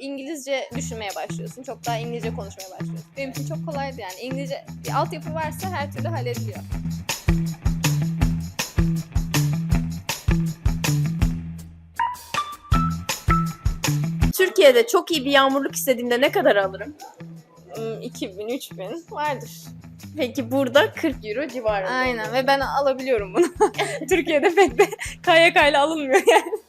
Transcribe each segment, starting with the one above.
İngilizce düşünmeye başlıyorsun. Çok daha İngilizce konuşmaya başlıyorsun. Benim için çok kolaydı yani. İngilizce bir altyapı varsa her türlü hallediliyor. Türkiye'de çok iyi bir yağmurluk istediğimde ne kadar alırım? Hmm, 2000, 3000 vardır. Peki burada 40 euro civarında. Aynen ve ben alabiliyorum bunu. Türkiye'de pek de KYK ile alınmıyor yani.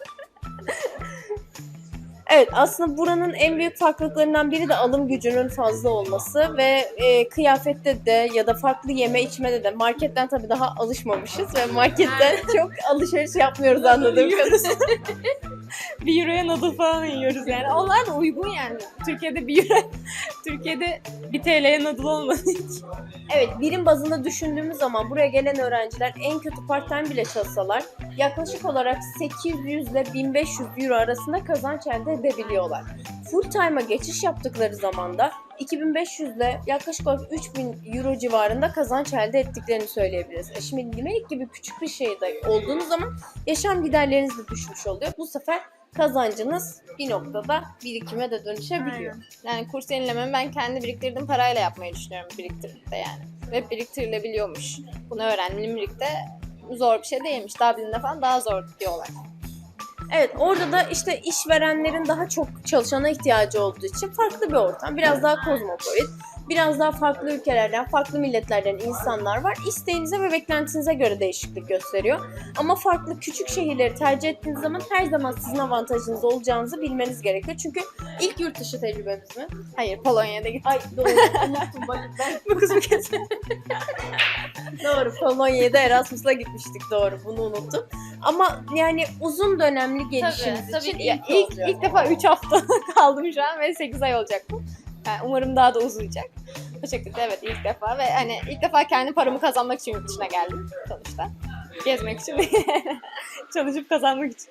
Evet aslında buranın en büyük farklılıklarından biri de alım gücünün fazla olması ve e, kıyafette de ya da farklı yeme içmede de marketten tabii daha alışmamışız ve marketten çok alışveriş yapmıyoruz anladığım kadarıyla. bir euroya noodle falan yiyoruz yani. Onlar da uygun yani. Türkiye'de bir euro, Türkiye'de bir TL'ye noodle olmadığı için. Evet birim bazında düşündüğümüz zaman buraya gelen öğrenciler en kötü part time bile çalışsalar yaklaşık olarak 800 ile 1500 euro arasında kazanç elde edebiliyorlar. Full time'a geçiş yaptıkları zaman da 2500 ile yaklaşık olarak 3000 euro civarında kazanç elde ettiklerini söyleyebiliriz. E şimdi Limerick gibi küçük bir şehirde olduğunuz zaman yaşam giderleriniz de düşmüş oluyor. Bu sefer kazancınız bir noktada birikime de dönüşebiliyor. Yani kurs yenilememi ben kendi biriktirdiğim parayla yapmayı düşünüyorum biriktirip de yani. Ve biriktirilebiliyormuş. Bunu öğrendim. Limerick'te zor bir şey değilmiş. Dublin'de falan daha zor diyorlar. Evet orada da işte işverenlerin daha çok çalışana ihtiyacı olduğu için farklı bir ortam. Biraz daha kozmopolit, biraz daha farklı ülkelerden, farklı milletlerden insanlar var. İsteğinize ve beklentinize göre değişiklik gösteriyor. Ama farklı küçük şehirleri tercih ettiğiniz zaman her zaman sizin avantajınız olacağınızı bilmeniz gerekiyor. Çünkü ilk yurt dışı tecrübemiz mi? Hayır Polonya'da gittim. Ay doğru unuttum bak ben bu kısmı kesin. doğru Polonya'da Erasmus'la gitmiştik doğru bunu unuttum. Ama yani uzun dönemli gelişimiz için Ya, ilk, ilk, ilk defa 3 hafta kaldım şu an ve 8 ay olacak bu. Yani umarım daha da uzayacak. Bu şekilde evet ilk defa ve hani ilk defa kendi paramı kazanmak için yurt dışına geldim sonuçta. Gezmek için. Çalışıp kazanmak için.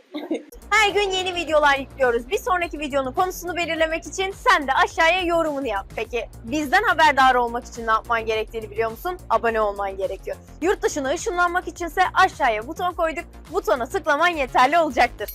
Her gün yeni videolar yüklüyoruz. Bir sonraki videonun konusunu belirlemek için sen de aşağıya yorumunu yap. Peki bizden haberdar olmak için ne yapman gerektiğini biliyor musun? Abone olman gerekiyor. Yurt dışına ışınlanmak içinse aşağıya buton koyduk. Butona tıklaman yeterli olacaktır.